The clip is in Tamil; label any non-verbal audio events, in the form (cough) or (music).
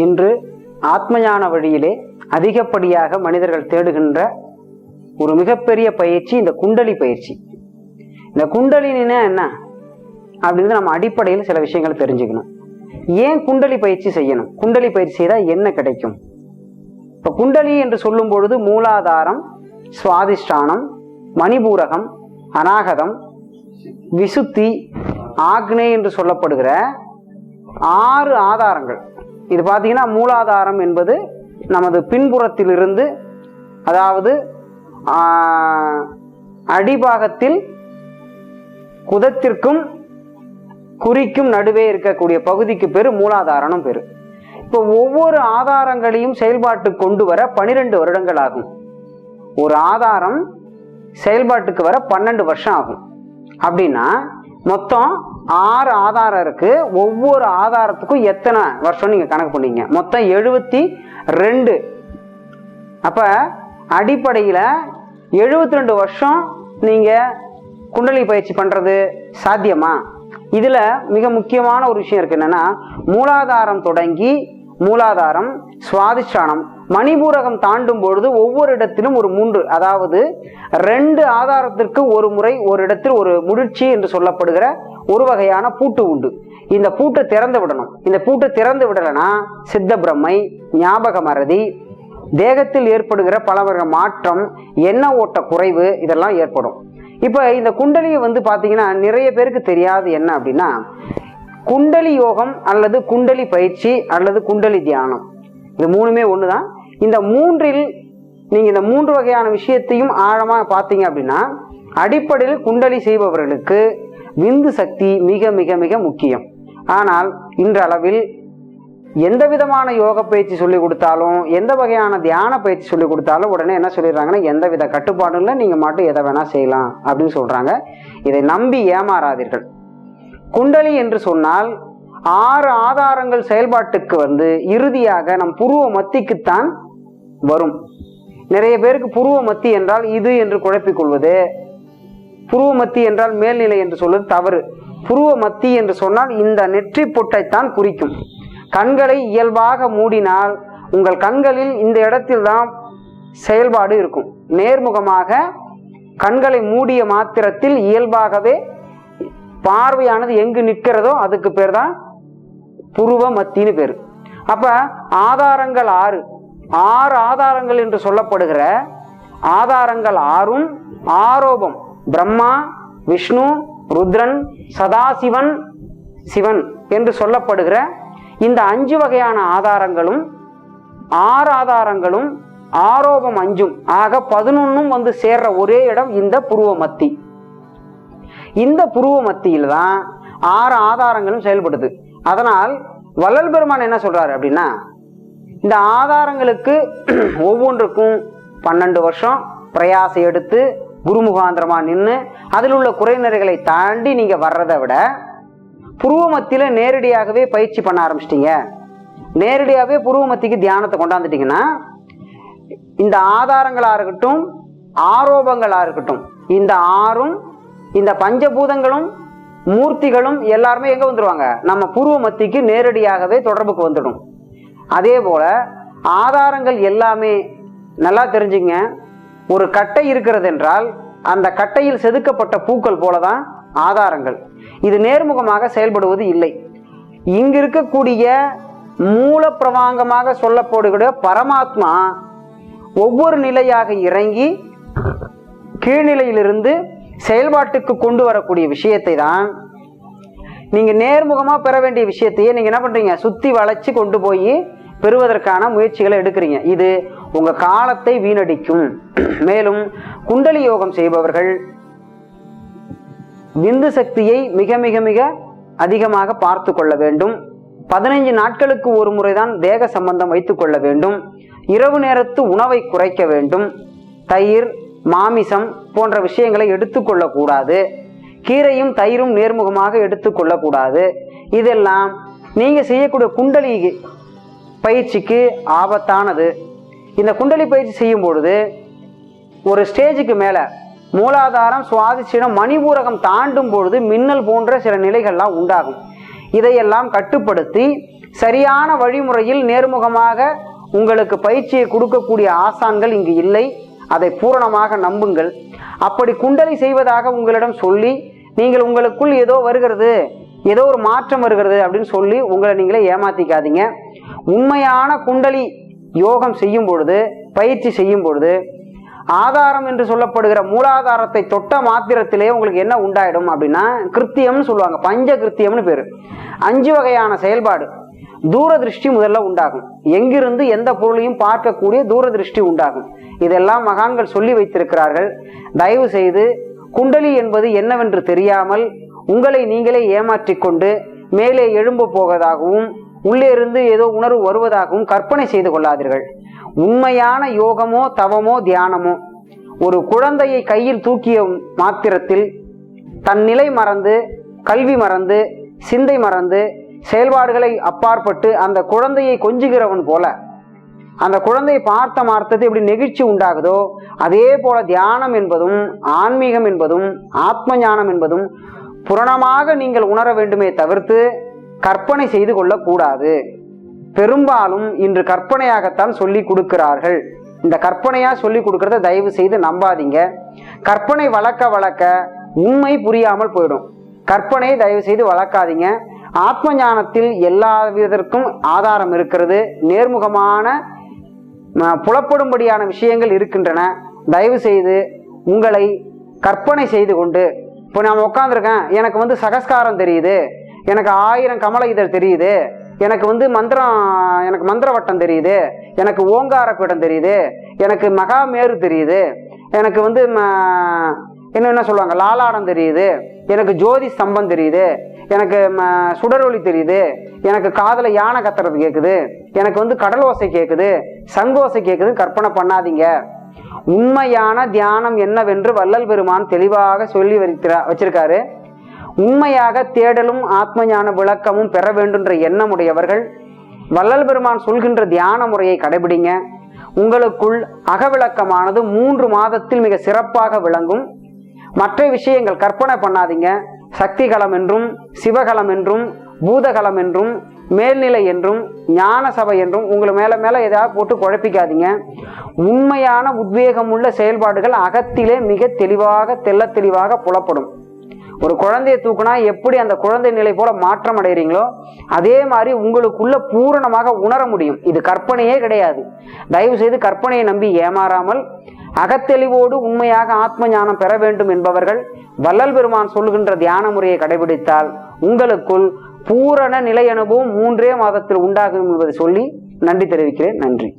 இன்று ஆத்மஞான வழியிலே அதிகப்படியாக மனிதர்கள் தேடுகின்ற ஒரு மிகப்பெரிய பயிற்சி இந்த குண்டலி பயிற்சி. இந்த குண்டலினா என்ன? அப்படின்னு நம்ம அடிப்படையில் சில விஷயங்கள் தெரிஞ்சுக்கணும். ஏன் குண்டலி பயிற்சி செய்யணும்? குண்டலி பயிற்சி செய்தால் என்ன கிடைக்கும்? இப்போ குண்டலி என்று சொல்லும் பொழுது மூலாதாரம் சுவாதிஷ்டானம் மணிபூரகம் அநாகதம் விசுத்தி ஆக்னே என்று சொல்லப்படுகிற ஆறு ஆதாரங்கள். இது பார்த்தீங்கன்னா மூலாதாரம் என்பது நமது பின்புறத்திலிருந்து அதாவது அடிபாகத்தில் குதத்திற்கும் குறிக்கும் நடுவே இருக்கக்கூடிய பகுதிக்கு பேர் மூலாதாரணம் பேர். இப்போ ஒவ்வொரு ஆதாரங்களையும் செயல்பாட்டு கொண்டு வர பனிரெண்டு வருடங்கள் ஆகும். ஒரு ஆதாரம் செயல்பாட்டுக்கு வர பன்னெண்டு வருஷம் ஆகும். அப்படின்னா மொத்தம் ஆறு ஆதாரம் இருக்கு. ஒவ்வொரு ஆதாரத்துக்கும் எத்தனை வருஷம் நீங்க கணக்கு பண்ணீங்க? மொத்தம் எழுபத்தி ரெண்டு. அப்ப அடிப்படையில எழுபத்தி ரெண்டு வருஷம் நீங்க குண்டலி பயிற்சி பண்றது சாத்தியமா? இதுல மிக முக்கியமான ஒரு விஷயம் இருக்கு. என்னன்னா மூலாதாரம் தொடங்கி மூலாதாரம் சுவாதிஷ்டானம் மணிபூரகம் தாண்டும் பொழுது ஒவ்வொரு இடத்திலும் ஒரு மூன்று அதாவது ரெண்டு ஆதாரத்திற்கு ஒரு முறை ஒரு இடத்தில் ஒரு முடிர்ச்சி என்று சொல்லப்படுகிற ஒரு வகையான பூட்டு உண்டு. இந்த பூட்டை திறந்து விடணும். இந்த பூட்டை திறந்து விடலைன்னா சித்த பிரம்மை ஞாபக மறதி தேகத்தில் ஏற்படுகிற பல வகை மாற்றம் எண்ண ஓட்ட குறைவு இதெல்லாம் ஏற்படும். இப்போ இந்த குண்டலியை வந்து பார்த்தீங்கன்னா நிறைய பேருக்கு தெரியாது என்ன அப்படின்னா குண்டலி யோகம் அல்லது குண்டலி பயிற்சி அல்லது குண்டலி தியானம். இது மூணுமே ஒன்று தான் இந்த மூன்றில் நீங்கள் இந்த மூன்று வகையான விஷயத்தையும் ஆழமாக பார்த்தீங்க அப்படின்னா அடிப்படையில் குண்டலி செய்பவர்களுக்கு விந்து சக்தி மிக மிக மிக முக்கியம். ஆனால் இன்றளவில் எந்த விதமான யோக பயிற்சி சொல்லி கொடுத்தாலும் எந்த வகையான தியான பயிற்சி சொல்லி கொடுத்தாலும் உடனே என்ன சொல்லிடுறாங்கன்னா எந்த வித கட்டுப்பாடும் இல்லை நீங்கள் மட்டும் எதை வேணால் செய்யலாம் அப்படின்னு சொல்கிறாங்க இதை நம்பி ஏமாறாதீர்கள். குண்டலி என்று சொன்னால் ஆறு ஆதாரங்கள் செயல்பாட்டுக்கு வந்து இறுதியாக நம் புருவ மத்திக்குத்தான் வரும். நிறைய பேருக்கு புருவ மத்தி என்றால் இது என்று குழப்பிக் கொள்வது புருவ மத்தி என்றால் மேல்நிலை என்று சொல்வது தவறு. புருவ மத்தி என்று சொன்னால் இந்த நெற்றி பொட்டைத்தான் குறிக்கும். கண்களை இயல்பாக மூடினால் உங்கள் கண்களில் இந்த இடத்தில் தான் செயல்பாடு இருக்கும். நேர்முகமாக கண்களை மூடிய மாத்திரத்தில் இயல்பாகவே பார்வையானது எங்கு நிற்கிறதோ அதுக்கு பேர் தான் புருவ மத்தின்னு பேர். அப்ப ஆதாரங்கள் ஆறு. ஆறு ஆதாரங்கள் என்று சொல்லப்படுகிற ஆதாரங்கள் ஆறும் ஆரோபம். பிரம்மா விஷ்ணு ருத்ரன் சதாசிவன் சிவன் என்று சொல்லப்படுகிற இந்த அஞ்சு வகையான ஆதாரங்களும் ஆறு ஆதாரங்களும் ஆரோபம் அஞ்சும் ஆக பதினொன்னும் வந்து சேர்ற ஒரே இடம் இந்த புருவ மத்தி இந்த புருவ மத்தியில் தான் ஆறு ஆதாரங்களும் செயல்படுது. அதனால் வள்ளல் பெருமான் என்ன சொல்றாரு அப்படின்னா இந்த ஆதாரங்களுக்கு (clears throat) ஒவ்வொன்றுக்கும் பன்னெண்டு வருஷம் பிரயாசம் எடுத்து குருமுகாந்திரமாக நின்று அதில் உள்ள குறைநிறைகளை தாண்டி நீங்கள் வர்றதை விட புருவ நேரடியாகவே பயிற்சி பண்ண ஆரம்பிச்சிட்டிங்க. நேரடியாகவே புருவ மத்திக்கு தியானத்தை கொண்டாந்துட்டிங்கன்னா இந்த ஆதாரங்களாக இருக்கட்டும் ஆரோபங்களாக இருக்கட்டும் இந்த ஆறும் இந்த பஞ்சபூதங்களும் மூர்த்திகளும் எல்லாருமே எங்கே வந்துடுவாங்க நம்ம பூர்வ மத்திக்கு நேரடியாகவே தொடர்புக்கு வந்துடும். அதே போல் ஆதாரங்கள் எல்லாமே நல்லா தெரிஞ்சுங்க ஒரு கட்டை இருக்கிறது என்றால் அந்த கட்டையில் செதுக்கப்பட்ட பூக்கள் போலதான் ஆதாரங்கள். இது நேர்முகமாக செயல்படுவது இல்லை. இங்கு இருக்கக்கூடிய மூல சொல்லப்படுகிற பரமாத்மா ஒவ்வொரு நிலையாக இறங்கி கீழ்நிலையிலிருந்து செயல்பாட்டுக்கு கொண்டு வரக்கூடிய விஷயத்தை தான் நீங்கள் நேர்முகமாக பெற வேண்டிய விஷயத்தையே நீங்கள் என்ன பண்ணுறீங்க சுற்றி வளைச்சி கொண்டு போய் பெறுவதற்கான முயற்சிகளை எடுக்கிறீங்க. இது உங்க காலத்தை வீணடிக்கும். மேலும் குண்டலி யோகம் செய்பவர்கள் விந்து சக்தியை மிக மிக மிக அதிகமாக பார்த்து கொள்ள வேண்டும். பதினைஞ்சு நாட்களுக்கு ஒரு முறைதான் தேக சம்பந்தம் வைத்துக் கொள்ள வேண்டும். இரவு நேரத்து உணவை குறைக்க வேண்டும். தயிர் மாமிசம் போன்ற விஷயங்களை எடுத்துக்கொள்ளக்கூடாது கீரையும் தயிரும் நேர்முகமாக எடுத்துக்கொள்ளக்கூடாது இதெல்லாம் நீங்க செய்யக்கூடிய குண்டலி பயிற்சிக்கு ஆபத்தானது. இந்த குண்டலி பயிற்சி செய்யும் பொழுது ஒரு ஸ்டேஜுக்கு மேலே மூலாதாரம் சுவாதிச்சிடம் மணிபூரகம் தாண்டும் பொழுது மின்னல் போன்ற சில நிலைகள்லாம் உண்டாகும். இதையெல்லாம் கட்டுப்படுத்தி சரியான வழிமுறையில் நேர்முகமாக உங்களுக்கு பயிற்சியை கொடுக்கக்கூடிய ஆசான்கள் இங்கு இல்லை. அதை பூரணமாக நம்புங்கள். அப்படி குண்டலி செய்வதாக உங்களிடம் சொல்லி நீங்கள் உங்களுக்குள் ஏதோ வருகிறது. ஏதோ ஒரு மாற்றம் வருகிறது அப்படின்னு சொல்லி உங்களை நீங்களே ஏமாத்திக்காதீங்க. உண்மையான குண்டலி யோகம் செய்யும் பொழுது பயிற்சி செய்யும் பொழுது ஆதாரம் என்று சொல்லப்படுகிற மூலாதாரத்தை தொட்ட மாத்திரத்திலே உங்களுக்கு என்ன உண்டாயிடும் அப்படின்னா கிருத்தியம்னு சொல்லுவாங்க பஞ்ச கிருத்தியம்னு பேர். அஞ்சு வகையான செயல்பாடு. தூரதிருஷ்டி முதல்ல உண்டாகும். எங்கிருந்து எந்த பொருளையும் பார்க்கக்கூடிய தூரதிருஷ்டி உண்டாகும். இதெல்லாம் மகான்கள் சொல்லி வைத்திருக்கிறார்கள். தயவு செய்து குண்டலி என்பது என்னவென்று தெரியாமல் உங்களை நீங்களே ஏமாற்றிக்கொண்டு மேலே எழும்ப போவதாகவும் உள்ளே இருந்து ஏதோ உணர்வு வருவதாகவும் கற்பனை செய்து கொள்ளாதீர்கள். உண்மையான யோகமோ தவமோ தியானமோ. ஒரு குழந்தையை கையில் தூக்கிய மாத்திரத்தில் தன் நிலை மறந்து கல்வி மறந்து சிந்தை மறந்து செயல்பாடுகளை அப்பாற்பட்டு அந்த குழந்தையை கொஞ்சுகிறவன் போல அந்த குழந்தையை பார்த்த மார்த்தது எப்படி நெகிழ்ச்சி உண்டாகுதோ அதே போல தியானம் என்பதும் ஆன்மீகம் என்பதும் ஆத்ம ஞானம் என்பதும் புரணமாக நீங்கள் உணர வேண்டுமே தவிர்த்து கற்பனை செய்து கொள்ளக்கூடாது. பெரும்பாலும் இன்று கற்பனையாகத்தான் சொல்லி கொடுக்கிறார்கள். இந்த கற்பனையா சொல்லி கொடுக்கறத தயவு செய்து நம்பாதீங்க. கற்பனை வளர்க்க வளர்க்க உண்மை புரியாமல் போயிடும். கற்பனையை தயவு செய்து வளர்க்காதீங்க. ஆத்ம ஞானத்தில் எல்லா விதத்திற்கும் ஆதாரம் இருக்கிறது. நேர்முகமான புலப்படும்படியான விஷயங்கள் இருக்கின்றன. தயவு செய்து உங்களை கற்பனை செய்து கொண்டு இப்போ நான் உட்காந்துருக்கேன் எனக்கு வந்து சகஸ்காரம் தெரியுது எனக்கு ஆயிரம் கமல இதழ் தெரியுது எனக்கு வந்து மந்திரம் எனக்கு மந்திர வட்டம் தெரியுது எனக்கு ஓங்கார பீடம் தெரியுது எனக்கு மகாமேரு தெரியுது எனக்கு வந்து இன்னும் என்ன சொல்லுவாங்க லாலாடம் தெரியுது எனக்கு ஜோதி ஸ்தம்பம் தெரியுது எனக்கு ம- சுடரொளி தெரியுது எனக்கு காதில் யானை கத்துறது கேட்குது எனக்கு வந்து கடல் ஓசை கேட்குது சங்கோசை கேட்குது கற்பனை பண்ணாதீங்க. உண்மையான தியானம் என்னவென்று வள்ளல் பெருமான் தெளிவாக சொல்லி வைக்கிறா வச்சிருக்காரு. உண்மையாக தேடலும் ஆத்ம ஞான விளக்கமும் பெற வேண்டுன்ற எண்ணமுடையவர்கள் வள்ளல் பெருமான் சொல்கின்ற தியான முறையை கடைபிடிங்க. உங்களுக்குள் அகவிளக்கமானது மூன்று மாதத்தில் மிக சிறப்பாக விளங்கும். மற்ற விஷயங்கள் கற்பனை பண்ணாதீங்க. சக்திகளம் என்றும் சிவகலம் என்றும் பூதகலம் என்றும் மேல்நிலை என்றும் ஞான சபை என்றும் உங்களை மேலே மேலே ஏதாவது போட்டு குழப்பிக்காதீங்க. உண்மையான உத்வேகமுள்ள செயல்பாடுகள் அகத்திலே மிக தெளிவாக தெல்ல தெளிவாக புலப்படும். ஒரு குழந்தையை தூக்குனா எப்படி அந்த குழந்தை நிலை போல மாற்றம் அடைகிறீங்களோ அதே மாதிரி உங்களுக்குள்ள பூரணமாக உணர முடியும். இது கற்பனையே கிடையாது. தயவு செய்து கற்பனையை நம்பி ஏமாறாமல் அகத்தெளிவோடு உண்மையாக ஆத்ம ஞானம் பெற வேண்டும் என்பவர்கள் வள்ளல் பெருமான் சொல்லுகின்ற தியான முறையை கடைபிடித்தால் உங்களுக்குள் பூரண நிலை அனுபவம் மூன்றே மாதத்தில் உண்டாகும் என்பதை சொல்லி நன்றி தெரிவிக்கிறேன். நன்றி.